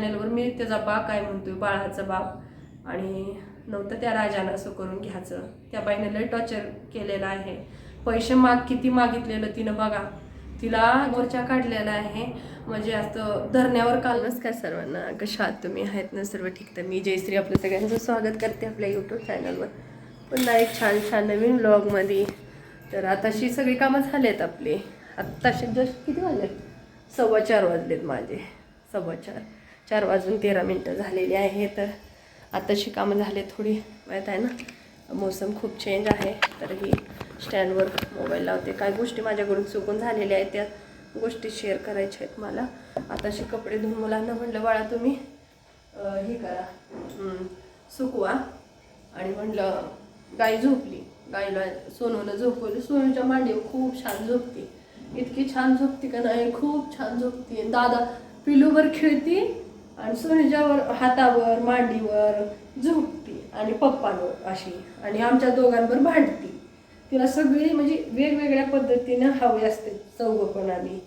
चॅनलवर मी त्याचा बाप काय म्हणतोय बाळाचा बाप. आणि नव्हतं त्या राजानं असं करून घ्यायचं. त्या बाईने लय टॉर्चर केलेलं आहे. पैसे माग किती मागितलेलं तिनं बघा. तिला मोर्चा काढलेला आहे. म्हणजे असं धरण्यावर काल नमस्कार सर्वांना. कशा आहात तुम्ही? आहेत ना सर्व ठीक तर मी जयश्री आपलं सगळ्यांचं स्वागत करते आपल्या यूट्यूब चॅनलवर पुन्हा एक छान छान नवीन ब्लॉगमध्ये तर आताशी सगळी कामं झालेत आपली. आत्ताशी जस्ट किती वाजलेत? सव्वा चार वाजलेत माझे. सव्वा चार. चार वाजून तेरा मिनटं झालेली आहे तर आताची कामं झाले थोडी. माहीत आहे ना? मोसम खूप चेंज आहे तर ही स्टँडवर मोबाईल लावते. काय गोष्टी माझ्याकडून चुकून झालेल्या आहेत त्या गोष्टी शेअर करायच्या आहेत मला. आताशी कपडे धुवून मुलांना म्हटलं बाळा तुम्ही हे करा. सुकवा. आणि म्हटलं गाय झोपली. गायला सोनूनं झोपवलं. सोनूच्या मांडीवर खूप छान झोपते. इतकी छान झोपते का नाही? खूप छान झोपते. दादा पिलूवर खेळती आणि सोनूच्यावर हातावर मांडीवर झोपती आणि पप्पांवर अशी. आणि आमच्या दोघांवर भांडती. तिला सगळी म्हणजे वेगवेगळ्या पद्धतीनं हवी असते चौघं आम्ही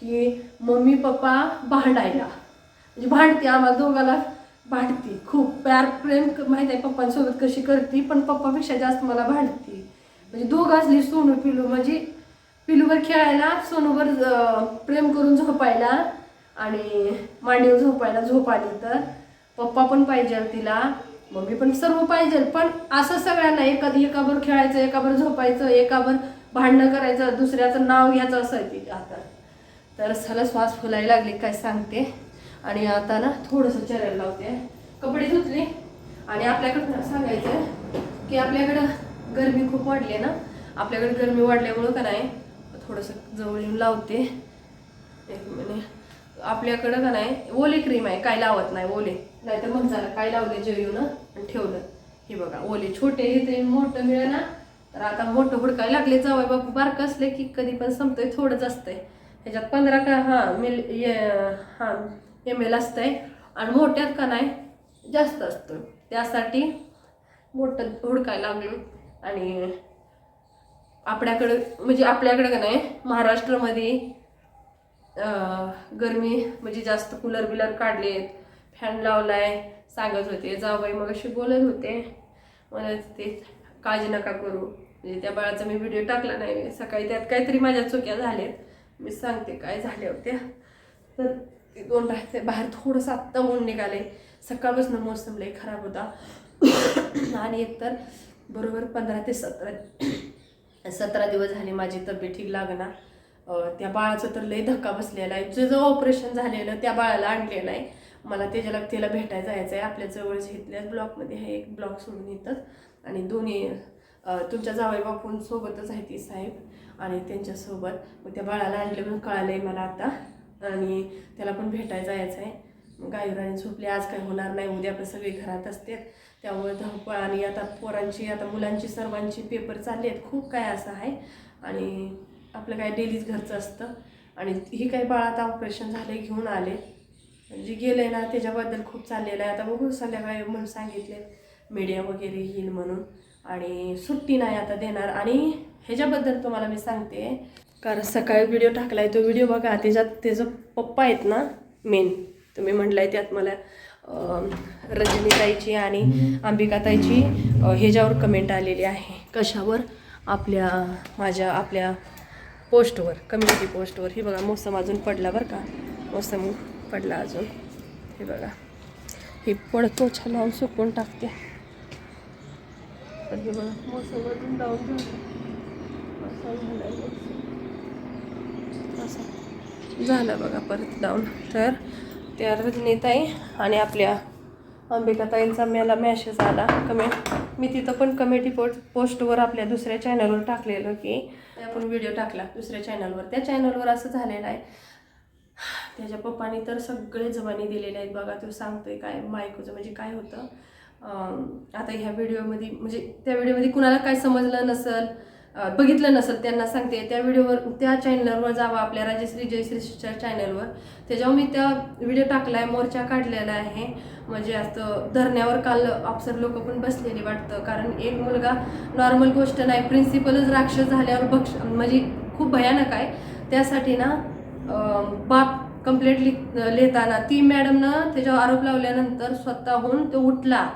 की मम्मी पप्पा भांडायला. म्हणजे भांडते आम्हाला दोघाला भांडती. खूप प्यार प्रेम क- आहे पप्पांसोबत कशी करते पण पप्पापेक्षा जास्त मला भांडती. म्हणजे दोघं असली सोनू पिलू म्हणजे पिलूवर खेळायला सोनूवर प्रेम करून झोपायला आणि मांडीवर झोपायला झोप आली तर पप्पा पण पाहिजे तिला. मम्मी पण सर्व पाहिजे. पण असं सगळ्यांना एका एकावर खेळायचं एकावर झोपायचं एकावर भांडणं करायचं दुसऱ्याचं नाव घ्यायचं असं आहे तिच्या तर सला श्वास फुलायला लागले काय सांगते. आणि आता ना थोडंसं चरायला लावते. कपडे धुतले. आणि आपल्याकडं सांगायचं की आपल्याकडं गरमी खूप वाढली आहे ना. आपल्याकडे गरमी वाढल्यामुळं का नाही थोडंसं जवळ येऊन लावते. एक मिनिट. आपल्याकडं का नाही ओले क्रीम आहे काय लावत नाही ओले. नाहीतर मग झालं काय लावले जेवून आणि ठेवलं. हे बघा ओले छोटे इथे मोठं मिळेल ना तर आता मोठं हुडकायला लागले जावं बाबा. बारकं असले की कधी पण संपतंय थोडंच असतंय. ह्याच्यात पंधरा का हां मिल हां एम एल असतंय. आणि मोठ्यात का नाही जास्त असतो. त्यासाठी मोठं हुडकायला लागलो. आणि आपल्याकडं म्हणजे आपल्याकडं का नाही महाराष्ट्रामध्ये गरमी म्हणजे जास्त कूलर बिलर काढलेत. फॅन लावलाय सांगत होते जावबाई मग अशी बोलत होते. म्हणत ते काळजी नका करू. म्हणजे त्या बाळाचा मी व्हिडिओ टाकला नाही. सकाळी त्यात काहीतरी माझ्या चुक्या झाल्यात. मी सांगते काय झाल्या होत्या. तर ते दोन राहते बाहेर थोडंसं आत्ता ऊन निघाले सकाळपासून मोसम लई खराब होता. आणि एकतर बरोबर पंधरा ते सतरा सतरा दिवस झाले माझी तब्येत ठीक लागणार त्या बाळाचं तर लई धक्का बसलेला आहे. जे जो ऑपरेशन झालेलं त्या बाळाला आणलेलं आहे. मला त्याच्याला त्याला भेटायला जायचं आहे. आपल्या जवळच इथल्याच ब्लॉकमध्ये हे एक ब्लॉक सोडून येतात. आणि दोन्ही तुमच्या जावई बापून सोबतच आहे ती साहेब. आणि त्यांच्यासोबत. मग त्या बाळाला आणलं म्हणून कळालं आहे मला आता. आणि त्याला पण भेटायला जायचं आहे. मग गायुराणी झोपली. आज काय होणार नाही. उद्या पण सगळे घरात असते. त्यामुळे धावपळ आणि आता पोरांची आता मुलांची सर्वांची पेपर चालले आहेत. खूप काय असं आहे. आणि आपलं काय डेलीच घरचं असतं. आणि ही काही बाळ आता ऑपरेशन झाले घेऊन आले. म्हणजे गेले ना त्याच्याबद्दल खूप चाललेलं आहे. आता बघू संध्याकाळी म्हणून सांगितले मीडिया वगैरे येईल म्हणून. आणि सुट्टी नाही आता देणार. आणि ह्याच्याबद्दल तुम्हाला मी सांगते. कारण सकाळी व्हिडिओ टाकलाय तो व्हिडिओ बघा. त्याच्यात त्याचं पप्पा आहेत ना मेन तुम्ही म्हटलंय त्यात मला रजनीताईची आणि अंबिकाताईची ह्याच्यावर कमेंट आलेली आहे. कशावर? आपल्या माझ्या आपल्या पोस्टवर कम्युनिटी पोस्टवर. हे बघा मोसम अजून पडला बरं का? मोसम पडला अजून. हे बघा. हे पडतो छान लावून सुकवून टाकते. पण हे बघा मोसम अजून लावून असं. झालं बघा परत डाऊन तर त्या रजनीताई आणि आपल्या अंबिकाताईंचा मला मॅसेज आला. कमेंट मी तिथं पण कमेटी पोस्ट पोस्टवर आपल्या दुसऱ्या चॅनलवर टाकलेलं की आपण व्हिडिओ टाकला दुसऱ्या चॅनलवर त्या चॅनलवर असं झालेलं आहे. त्याच्या पप्पानी तर सगळे जबानी दिलेले आहेत बघा तो सांगतोय काय मायकोचं म्हणजे काय होतं. आता ह्या व्हिडिओमध्ये म्हणजे त्या व्हिडिओमध्ये कुणाला काय समजलं नसेल बघितलं नसेल त्यांना सांगते. त्या व्हिडिओवर त्या चॅनलवर जावा आपल्या राजश्री जयश्रीच्या चॅनलवर त्याच्यावर मी त्या व्हिडिओ टाकलाय मोर्चा काढलेला आहे. म्हणजे असं धरण्यावर काल अफसर लोक पण बसलेली वाटतं. कारण एक मुलगा नॉर्मल गोष्ट नाही प्रिन्सिपलच राक्षस झाल्यावर बक्ष म्हणजे खूप भयानक आहे. त्यासाठी ना बाप कंप्लेंट लिहिताना ती मॅडमनं त्याच्यावर आरोप लावल्यानंतर स्वतःहून तो उठला.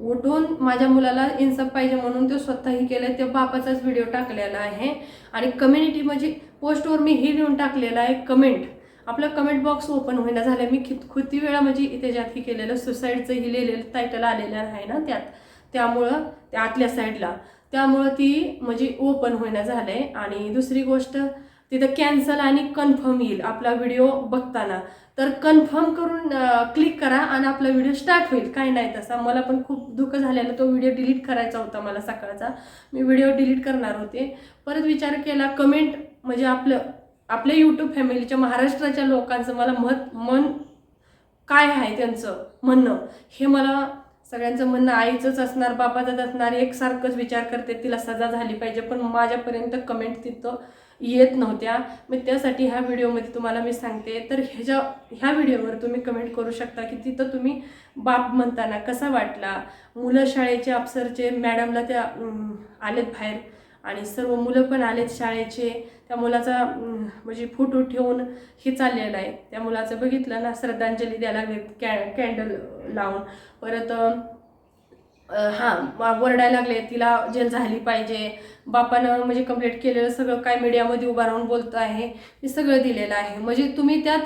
उठून माझ्या मुलाला इन्सप पाहिजे म्हणून तो स्वतःही केलं ते बापाचाच व्हिडिओ टाकलेला आहे. आणि कम्युनिटी म्हणजे पोस्टवर मी हे लिहून टाकलेलं आहे कमेंट आपलं कमेंट बॉक्स ओपन होईना झालं. मी खित किती वेळा म्हणजे त्याच्यात हे केलेलं सुसाईडचं हे लिहिलेलं टायटल आलेलं आहे ना त्यात. त्यामुळं त्या आतल्या साईडला त्यामुळं ती म्हणजे ओपन होईना झालं आहे आणि दुसरी गोष्ट तिथं कॅन्सल आणि कन्फर्म येईल आपला व्हिडिओ बघताना. तर कन्फर्म करून क्लिक करा आणि आपला व्हिडिओ स्टार्ट होईल. काही नाही तसा. मला पण खूप दुःख झालेलं. तो व्हिडिओ डिलीट करायचा होता मला सकाळचा. मी व्हिडिओ डिलीट करणार होते. परत विचार केला कमेंट म्हणजे आपलं आपल्या यूट्यूब फॅमिलीच्या महाराष्ट्राच्या लोकांचं मला मत मन काय आहे त्यांचं म्हणणं? हे मला सगळ्यांचं म्हणणं आईचंच असणार बाबाचंच असणार एकसारखंच विचार करते. तिला सजा झाली पाहिजे. पण माझ्यापर्यंत कमेंट तिथं येत नव्हत्या. मग त्यासाठी ह्या व्हिडिओमध्ये तुम्हाला मी सांगते. तर ह्याच्या ह्या व्हिडिओवर तुम्ही कमेंट करू शकता की तिथं तुम्ही बाप म्हणताना कसा वाटला? मुलं शाळेचे अप्सरचे मॅडमला त्या आलेत बाहेर आणि सर्व मुलं पण आलेत शाळेचे. त्या मुलाचा म्हणजे फोटो ठेवून हे चाललेलं आहे. त्या मुलाचं बघितलं ना श्रद्धांजली द्यायला लागले कॅ कॅन्डल लावून. परत हां वरडायला लागले तिला जेल झाली पाहिजे. बापानं म्हणजे कंप्लीट केलेलं सगळं काय मीडियामध्ये उभा राहून बोलतं आहे हे सगळं दिलेलं आहे. म्हणजे तुम्ही त्यात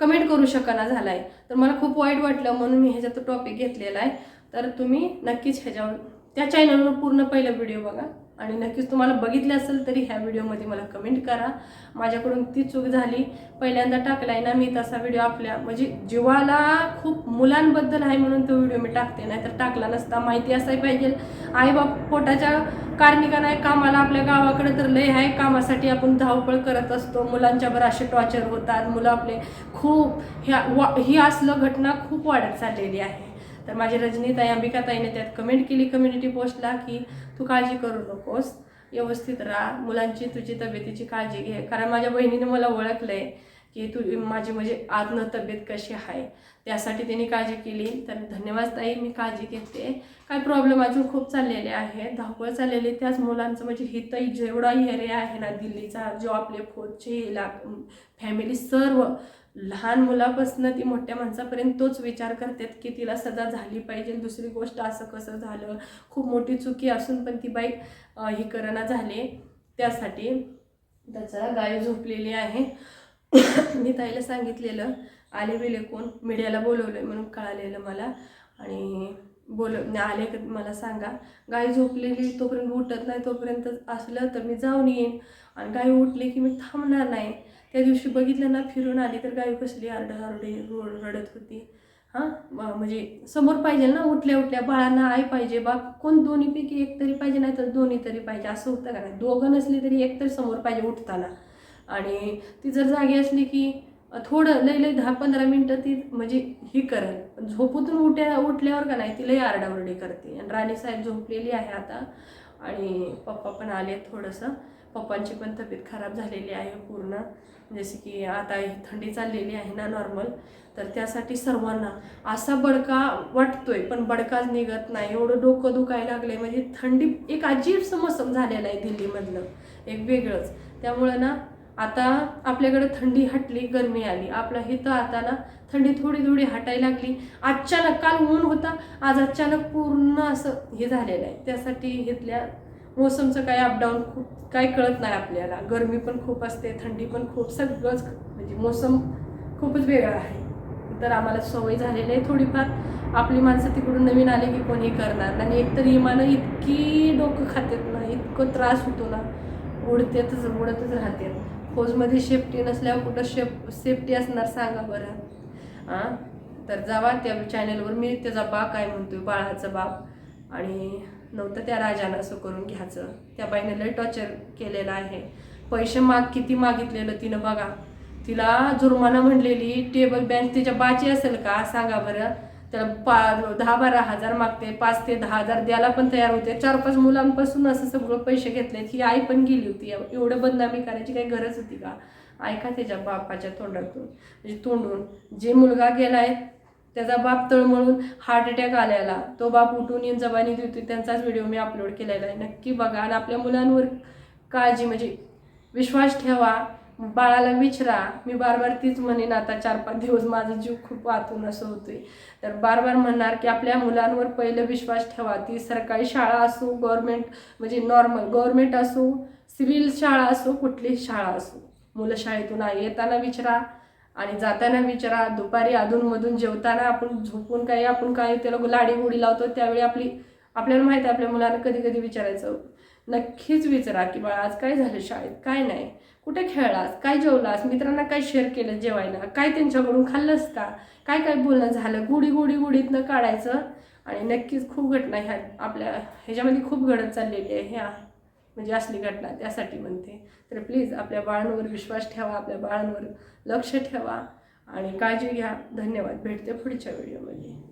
कमेंट करू शकना झाला आहे तर मला खूप वाईट वाटलं म्हणून मी ह्याच्यात टॉपिक घेतलेला आहे. तर तुम्ही नक्कीच ह्याच्यावर त्या चॅनलवर पूर्ण पहिला व्हिडिओ बघा. आणि नक्कीच तुम्हाला बघितले असेल तरी ह्या व्हिडिओमध्ये मला कमेंट करा. माझ्याकडून ती चूक झाली. पहिल्यांदा टाकलाय ना मी तसा व्हिडिओ आपल्या म्हणजे जीवाला खूप मुलांबद्दल आहे म्हणून तो व्हिडिओ मी टाकते. नाही तर टाकला नसता. माहिती असाय पाहिजे. आईबाप पोटाच्या कार्मिका नाही कामाला आपल्या गावाकडे तर लय आहे. कामासाठी आपण धावपळ करत असतो. मुलांच्यावर असे टॉर्चर होतात. मुलं आपले खूप ह्या वा ही असलं घटना खूप वाढत चाललेली आहे. तर माझी रजनीताई अंबिकाताईने त्यात कमेंट केली कम्युनिटी पोस्टला की तू काळजी करू नकोस. व्यवस्थित राहा. मुलांची तुझी तब्येतीची काळजी घे. कारण माझ्या बहिणीने मला ओळखलं आहे की तू माझी म्हणजे आजनं तब्येत कशी आहे? त्यासाठी त्यांनी काळजी केली. तर धन्यवाद ताई मी काळजी घेते. काय प्रॉब्लेम अजून खूप चाललेले आहे धावपळ चाललेली त्याच मुलांचं म्हणजे हितही जेवढा एरिया आहे ना दिल्लीचा जो आपले खोजचे इलाक फॅमिली सर्व लहान मुलापासून ती मोठ्या माणसापर्यंत तोच विचार करतात की तिला सजा झाली पाहिजे. दुसरी गोष्ट असं कसं झालं? खूप मोठी चुकी असून पण ती बाई ही करणा झाली. त्यासाठी त्याचा गाय झोपलेली आहे. मी ताईला सांगितलेलं आले बिले कोण? मीडियाला बोलवलं म्हणून कळालेलं मला. आणि बोल आले का मला सांगा. गाय झोपलेली तोपर्यंत उठत नाही तोपर्यंत असलं तर मी जाऊन येईन. आणि गाय उठली की मी थांबणार नाही. त्या दिवशी बघितलं ना फिरून आली तर गाय कसली आरडाआरडी रोड रडत होती. हां? म्हणजे समोर पाहिजे ना उठल्या उठल्या बाळांना आई पाहिजे बाप कोण दोन्हीपैकी एक तरी पाहिजे नाही तर दोन्ही तरी पाहिजे. असं होतं का नाही? दोघं नसली तरी एक तरी समोर पाहिजे उठताना. आणि ती जर जागी असली की थोडं लई लई दहा पंधरा मिनटं ती म्हणजे ही करेल. पण झोपूतून उठ्या उठल्यावर का नाही ती लई आरडाओरडी करते. आणि राणी साहेब झोपलेली आहे आता. आणि पप्पा पण आले थोडंसं. पप्पांची पण तब्येत खराब झालेली आहे पूर्ण. जसे की आता थंडी चाललेली आहे ना नॉर्मल तर त्यासाठी सर्वांना असा बडका वाटतोय पण बडकाच निघत नाही. एवढं डोकं दुखायला लागलंय. म्हणजे थंडी एक अजीब समसम झालेला आहे दिल्लीमधलं. एक वेगळंच. त्यामुळं ना आता आपल्याकडे थंडी हटली गरमी आली. आपला इथं आता ना थंडी थोडी थोडी हटायला लागली. अचानक काल ऊन होता आज अचानक पूर्ण असं हे झालेलं आहे. त्यासाठी घेतल्या मोसमचं काय अपडाऊन खूप काय कळत नाही आपल्याला. गरमी पण खूप असते थंडी पण खूप सगळंच म्हणजे मोसम खूपच वेगळा आहे. तर आम्हाला सवय झालेली आहे थोडीफार. आपली माणसं तिकडून नवीन आले की कोणी करणार आणि एकतर इमानं इतकी डोकं खातात ना इतकं त्रास होतो ना उडतेतच उडतच राहते फौजमध्ये सेफ्टी नसल्यावर कुठं शेफ सेफ्टी असणार सांगा बरं. हां तर जावा त्या चॅनलवर मी त्याचा बा काय म्हणतो बाळाचा बाप. आणि नव्हतं त्या राजानं असं करून घ्यायचं. त्या बाईने लय टॉर्चर केलेलं आहे. पैसे माग किती मागितलेलं तिनं बघा. तिला जुर्माना म्हणलेली टेबल बँच तिच्या बाची असेल का? सांगा बरं. त्याला पा दहा बारा हजार मागते पाच ते दहा हजार द्यायला पण तयार होते. चार पाच मुलांपासून असं सगळं पैसे घेतलेत. ही आई पण गेली होती. एवढं बदनामी करायची काही गरज होती का? ऐका त्याच्या बापाच्या तोंडातून. म्हणजे तोंडून. जे मुलगा गेलाय त्याचा बाप तळमळून हार्ट अटॅक आलेला तो बाप उठून येऊन जबानी देतो त्यांचाच व्हिडिओ मी अपलोड केलेला आहे. नक्की बघा. आणि आपल्या मुलांवर काळजी म्हणजे विश्वास ठेवा. बाळाला विचारा मी बार बार तीच म्हणेन आता चार पाच दिवस माझा जीव खूप वाचून असं होतोय. तर बार बार म्हणणार की आपल्या मुलांवर पहिलं विश्वास ठेवा. ती सरकारी शाळा असो गव्हर्मेंट म्हणजे नॉर्मल गव्हर्मेंट असो सिव्हिल शाळा असो कुठलीही शाळा असो. मुलं शाळेतून येताना विचारा आणि जाताना विचारा. दुपारी अधूनमधून जेवताना आपण झोपून काही आपण काही त्याला लाडी गोडी लावतो त्यावेळी आपली आपल्याला माहिती आहे आपल्या मुलांना कधी कधी विचारायचं नक्कीच विचारा की बाळा आज काय झालं शाळेत? काय नाही? कुठे खेळलास? काय जेवलास? मित्रांना काय शेअर केलं जेवायला? काय त्यांच्याकडून खाल्लंस का? काय काय बोलणं झालं? गुढी गुढी गुढीतनं काढायचं. आणि नक्कीच खूप घटना ह्या आपल्या ह्याच्यामध्ये खूप घडत चाललेली आहे. ह्या म्हणजे असली घटना त्यासाठी म्हणते. तर प्लीज आपल्या बाळांवर विश्वास ठेवा आपल्या बाळांवर लक्ष ठेवा. आणि काळजी घ्या. धन्यवाद. भेटते पुढच्या व्हिडिओमध्ये